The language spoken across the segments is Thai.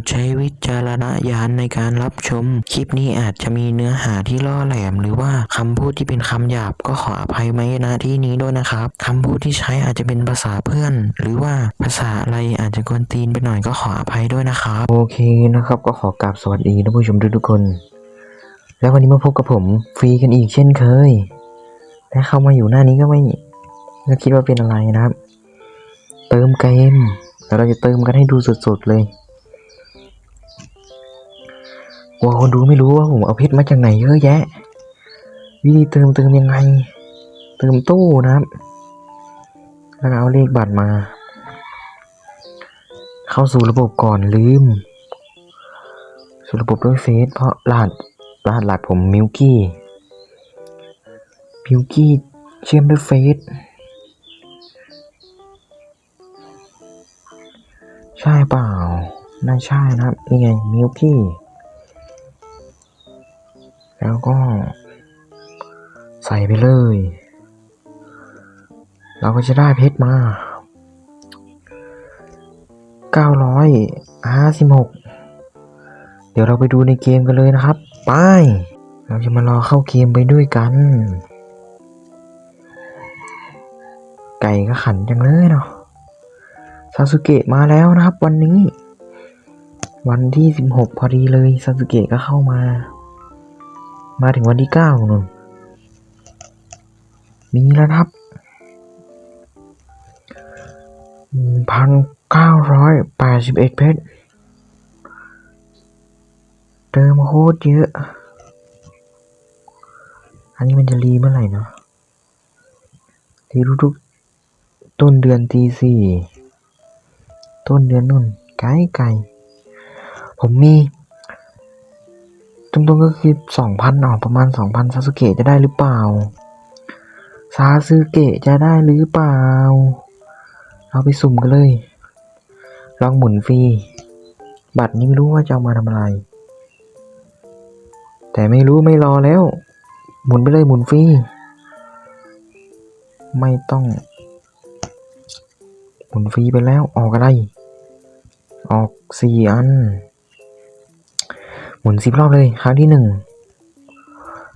ดใช้วิจารณญาณในการรับชม คลิปนี้อาจจะมีเนื้อหาที่ล่อแหลม หรือว่าคำพูดที่เป็นคำหยาบก็ขออภัยไว้ณที่นี้ด้วยนะครับคำพูดที่ใช้อาจจะเป็นภาษาเพื่อน หรือว่าภาษาอะไรอาจจะกวนตีนไปหน่อยก็ขออภัยด้วยนะครับโอเคนะครับ ก็ขอกราบสวัสดีท่านผู้ชมทุกคน แล้ววันนี้มาพบกับผมฟรีกันอีกเช่นเคยและเข้ามาอยู่หน้านี้ก็ไม่ก็คิดว่าเป็นอะไรนะครับ เติมเกมแล้วเราจะเติมกันให้ดูสดๆเลย กลัวคนดูไม่รู้ว่าผมเอาเพชรมาจากไหนเยอะแยะ วิธีเติมเติมยังไง เติมตู้นะครับ แล้วเอาเลขบัตรมา เข้าสู่ระบบก่อนลืม สู่ระบบด้วยเฟซเพราะรหัสรหัสหลักผมมิวกี้มิวกี้เชื่อมด้วยเฟซใช่เปล่าน่าใช่นะครับนี่ไงมิวกี้ แล้วก็ ใส่ไปเลย เราก็จะได้เพชรมา956เดี๋ยวเราไปดูในเกมกันเลยนะครับ ไป เราจะมารอเข้าเกมไปด้วยกัน ไก่ก็ขันจังเลยเนาะซาสึเกะมาแล้วนะครับวันนี้ วันที่16พอดีเลยซาสึเกะก็เข้ามา มาถึงวันที่9นู่นมีแล้วครับพันเก้าร้อยแปดสิบเอ็ดเพชรเติมโคตรเยอะ อันนี้มันจะรีเมื่อไหร่เนาะรีทุกๆ ต้นเดือนตีสี่ต้นเดือนนู่นไกลไกลผมมี ตรงก็คือสองพันออกประมาณสองพันซาสึเกะจะได้หรือเปล่า ซาสึเกะจะได้หรือเปล่า เอาไปสุ่มกันเลย ลองหมุนฟรี บัตรนี้ไม่รู้ว่าจะเอามาทำอะไร แต่ไม่รู้ไม่รอแล้ว หมุนไปเลยหมุนฟรี ไม่ต้อง หมุนฟรีไปแล้วออกอะไร ออกสี่อัน หมุนสิบรอบเลย ครั้งที่หนึ่ง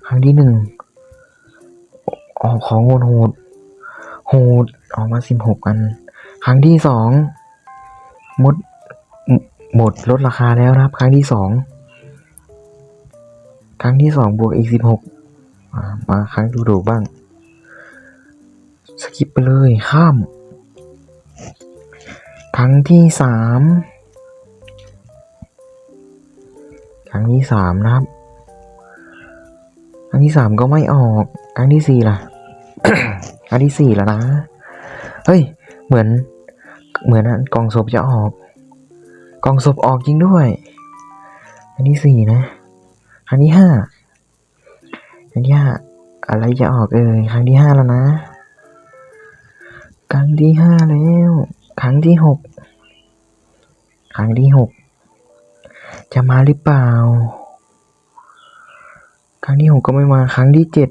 ครั้งที่หนึ่งออกของโหดโหดโหดออกมาสิบหกอัน ครั้งที่สองหมดหมดลดราคาแล้วนะครับ ครั้งที่สองครั้งที่สองบวกอีกสิบหกมาครั้งดูดูบ้าง สกิปไปเลยข้าม ครั้งที่สาม รั้งที่สามนะครับ ครั้งที่สามก็ไม่ออก ครั้งที่สี่ล่ะ ครั้งที่สี่แล้วนะ เฮ้ย เหมือน เหมือนกล่องศพจะออกกล่องศพออกจริงด้วย ครั้งที่สี่นะ ครั้งที่ห้า ครั้งที่ห้าอะไรจะออกเอ่ย ครั้งที่ห้าแล้วนะ ครั้งที่ห้าแล้ว ครั้งที่หก ครั้งที่หก จะมาหรือเปล่า ครั้งที่หกก็ไม่มาครั้งที่เจ็ด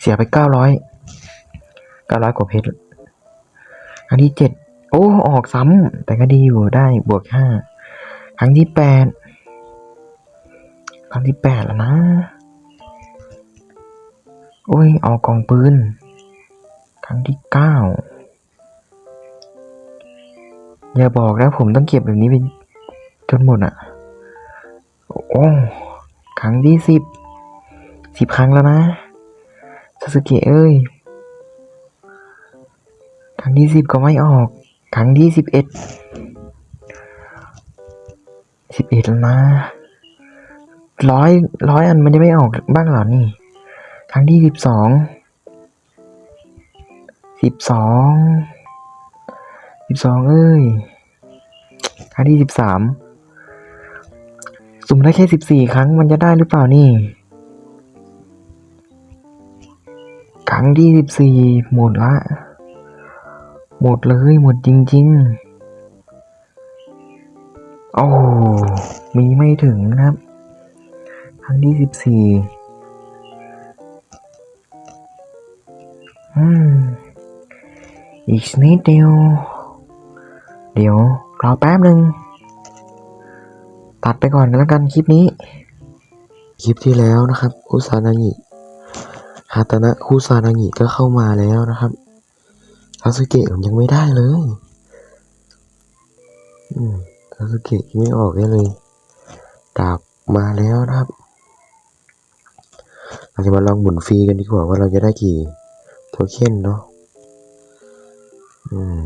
เสียไปเก้าร้อยเก้าร้อยกว่าเพชรครั้งที่เจ็ดโอ้ออกซ้ำแต่ก็ดีอยู่ได้บวกห้าครั้งที่แปดครั้งที่แปดแล้วนะโอ้ยออกกองปืน ครั้งที่เก้าอย่าบอกนะผมต้องเก็บแบบนี้ไป จนหมดอะ โอ้ครั้งที่สิบสิบครั้งแล้วนะซาสึเกะเอ้ย ครั้งที่สิบก็ไม่ออก ครั้งที่สิบเอ็ดสิบเอ็ดแล้วนะร้อยร้อยอันมันจะไม่ออกบ้างเหรอนี่ ครั้งที่สิบสองสิบสองสิบสองเอ้ย ครั้งที่สิบสาม สุ่มได้แค่สิบสี่ครั้งมันจะได้หรือเปล่านี่ ครั้งที่สิบสี่หมดละ หมดเลยหมดจริง ๆ โอ้มีไม่ถึงครับ ครั้งที่สิบสี่อืมอีกนิดเดียว เดี๋ยวรอแป๊บหนึ่ง ตัดไปก่อนกันแล้วกันคลิปนี้ คลิปที่แล้วนะครับคุซานางิฮาตานะคุซานางิก็เข้ามาแล้วนะครับซาสึเกะผมยังไม่ได้เลย อืมซาสึเกะยังไม่ออกเลยดาบมาแล้วนะครับ เราจะมาลองหมุนฟรีกันดีกว่าว่าเราจะได้กี่โทเค็นเนาะ อืม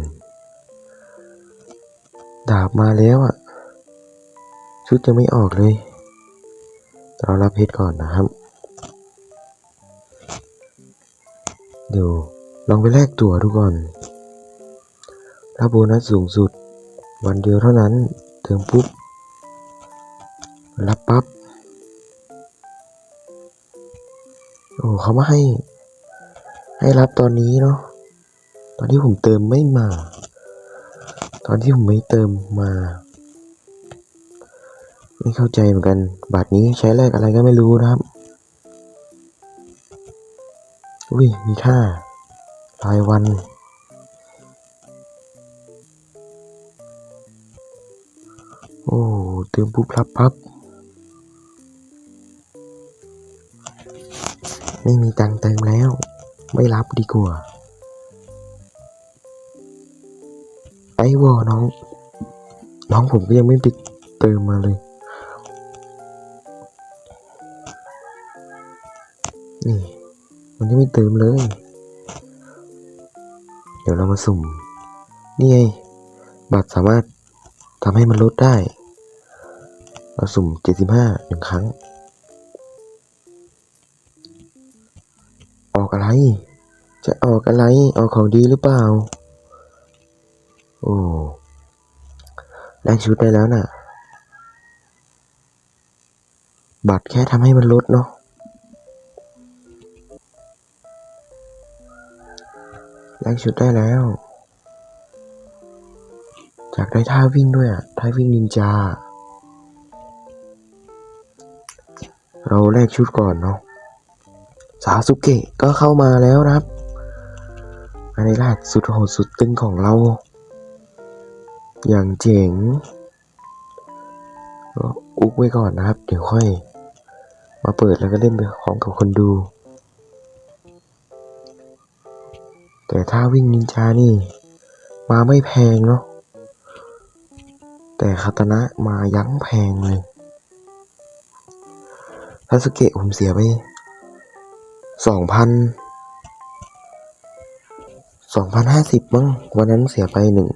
ดาบมาแล้วอะ่ะ ชุดยังไม่ออกเลย เรารับเพชรก่อนนะครับ เดี๋ยวลองไปแลกตั๋วดูก่อนถ้าโบนัสสูงสุด วันเดียวเท่านั้น เติมปุ๊บ รับปั๊บ โอ้เขามาให้ ให้รับตอนนี้เนาะ ตอนที่ผมเติมไม่มา ตอนที่ผมไม่เติมมา ไม่เข้าใจเหมือนกันบัตรนี้ใช้แลกอะไรก็ไม่รู้นะครับ อุ้ย มีค่า รายวัน โอ้เติมปุ๊บรับปั๊บไม่มีตังเติมแล้ว ไม่รับดีกว่า ไอวอน้อง น้องผมก็ยังไม่ไปเติมมาเลย นี่ มันยังไม่เติมเลย เดี๋ยวเรามาสุ่ม นี่ไง บัตรสามารถทำให้มันลดได้ เราสุ่ม 75หนึ่งครั้ง ออกอะไร จะออกอะไร ออกของดีหรือเปล่า โอ้ได้ชุดได้แล้วน่ะ บัตรแค่ทำให้มันลดเนาะ แลกชุดได้แล้ว จากได้ท่าวิ่งด้วยอะ ท่าวิ่งนินจา เราแลกชุดก่อนเนาะ สาสุเกะก็เข้ามาแล้วนะครับอันนี้แรกสุดโหดสุดตึงของเรา อย่างเจ๋งก็อุกไว้ก่อนนะครับ เดี๋ยวค่อย มาเปิดแล้วก็เล่นไปพร้อมกับคนดู แต่ถ้าวิ่งนินจานี่ มาไม่แพงเนาะ แต่คาตนะมายั้งแพงเลยทาสเกะผมเสียไปสองพันสองพันห้าสิบมั้งวันนั้นเสียไปหนึ่ง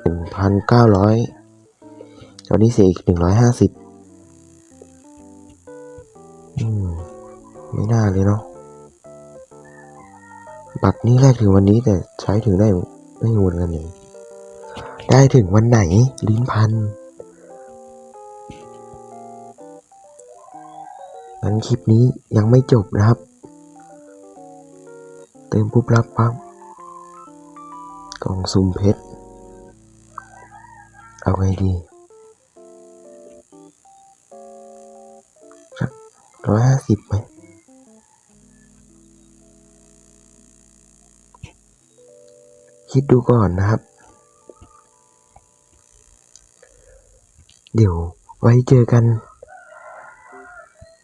หนึ่งพันเก้าร้อยตอนนี้เสียอีกหนึ่งร้อยห้าสิบอืม ไม่น่าเลยเนาะ บัตรนี้แรกถึงวันนี้แต่ใช้ถึงได้ไม่รู้เหมือนกันเลยได้ถึงวันไหนลิ้นพันงั้นคลิปนี้ยังไม่จบนะครับ เติมปุ๊บรับปั๊บกล่องซุ่มเพชร เอาไงดีสักร้อยห้าสิบไหม คิดดูก่อนนะครับ เดี๋ยวไว้เจอกัน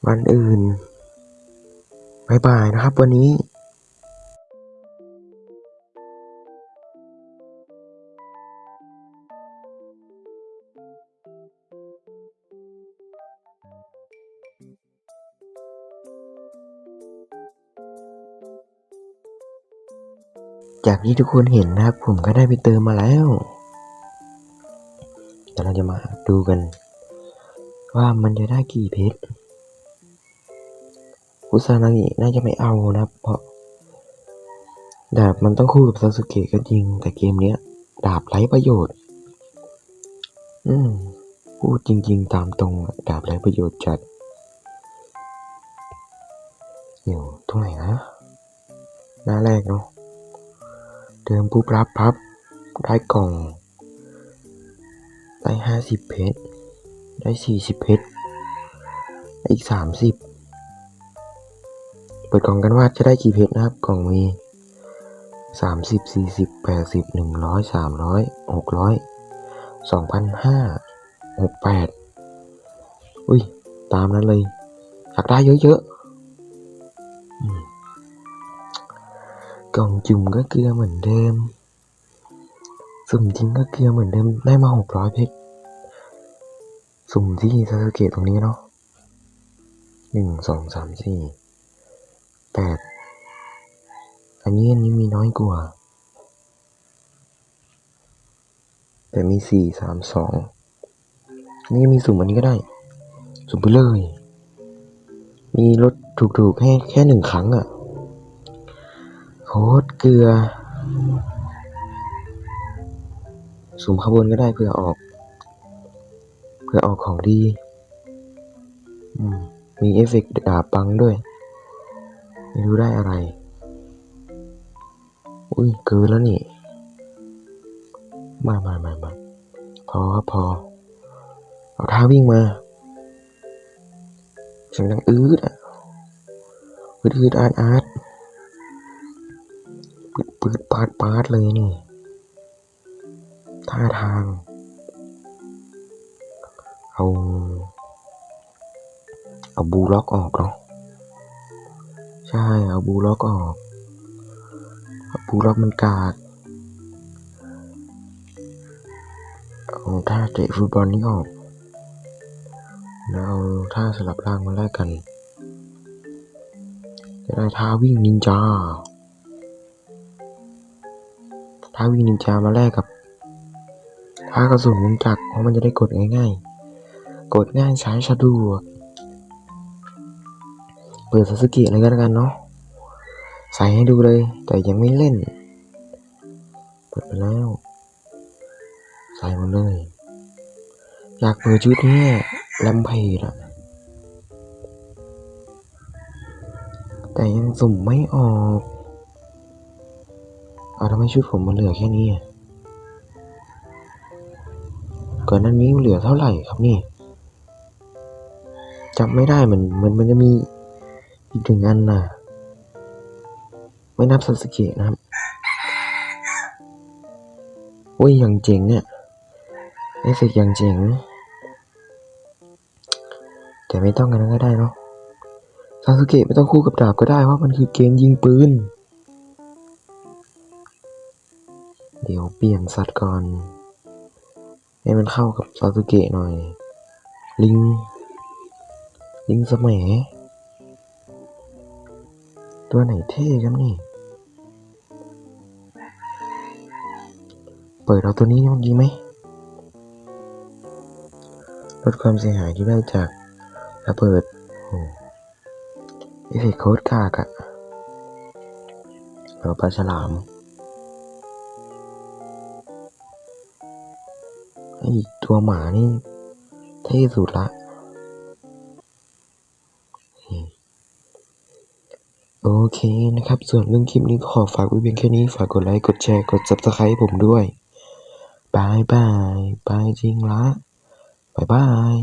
วันอื่นบายบายนะครับ วันนี้ จากที่ทุกคนเห็นนะครับ ผมก็ได้ไปเติมมาแล้วเดี๋ยวเราจะมาดูกัน ว่ามันจะได้กี่เพชรอุซานางิน่าจะไม่เอานะครับ เพราะ ดาบมันต้องคู่กับซาสึเกะก็จริง แต่เกมเนี้ย ดาบไร้ประโยชน์ อืมพูดจริง ๆ ตามตรงดาบไร้ประโยชน์จัดอยู่ตรงไหนนะ หน้าแรกเนาะ เดิมปุ๊บรับพับได้กล่อง ได้ห้าสิบเพชร ได้สี่สิบเพชร อีกสามสิบเปิดกล่องกันว่าจะได้กี่เพชรนะครับ กล่องมีสามสิบสี่สิบแปดสิบหนึ่งร้อยสามร้อยหกร้อยสองพันห้าหกแปดอุ้ย ตามนั้นเลย อยากได้เยอะๆ กล่องจุ่มก็เกลือเหมือนเดิม สุ่มจริงก็เกลือเหมือนเดิม ได้มาหกร้อยเพชร สุ่มที่ซาสเกะตรงนี้เนาะหนึ่งสองสามสี่แปดอันนี้อันนี้มีน้อยกว่า แต่มีสี่สามสองนี่มีสุ่มอันนี้ก็ได้ สุ่มไปเลย มีรถถูกๆให้แค่หนึ่งครั้งอะ่ะ ตรเกลือ สุ่มขบวนก็ได้เพื่อออก เพื่อออกของดี มีเอฟเฟกต์ดาบปังด้วย ไม่รู้ได้อะไร อุ้ยเกินแล้วนี่ มามามามาพอครับพอ เอาท่าวิ่งมาเสียงดังอืดอะอืดอืดอาดอาด ปืดปืดปาดปาดเลยนี่ ท่าทาง เอา เอาบูล็อกออกเนาะใช่ เอาบูล็อกออกเอาบูล็อกมันกากเอาท่าเตะฟุตบอลนี่ออกแล้วเอาท่าสลับร่างมาแลกกันจะได้ท่าวิ่งนินจา ท่าวิ่งนินจามาแลกกับท่ากระสุนมุงจักเพราะมันจะได้กดง่ายๆ กดง่ายใช้สะดวกเปิดซาสึเกะเลยก็แล้วกันเนาะใส่ให้ดูเลย แต่ยังไม่เล่น เปิดไปแล้ว ใส่หมาเลย อยากเปิดชุดนี้แลมเพดอะแต่ยังสุ่มไม่ออก เอาทำไมชุดผมมันเหลือแค่นี้ก่อนหน้านี้เหลือเท่าไหร่ครับนี่จำไม่ได้มันมันมันจะมีอีกหนึ่งอันน่ะไม่นับซาสเกะนะครับโอ้ยยังเจ๋งเนี่ยเอฟเฟกต์อย่างเจ๋งแต่ไม่ต้องกันนั้นก็ได้เนาะซาสเกะไม่ต้องคู่กับดาบก็ได้เพราะมันคือเกมยิงปืน เดี๋ยวเปลี่ยนสัตว์ก่อน ให้มันเข้ากับซาสึเกะหน่อย ลิง ลิงสมัยตัวไหนเท่ครับนี่ เปิดเอาตัวนี้มันดีไหม ลดความเสียหายที่ได้จากระเบิดโอ้เอฟเฟกโคตรกากอะเราปลาฉลาม ไอตัวหมานี่เท่สุดละโอเคนะครับ ส่วนเรื่องคลิปนี้ก็ขอฝากไว้เพียงแค่นี้ ฝากกดไลค์ กดแชร์ กด subscribe ผมด้วยบายบายบายจริงละบายบาย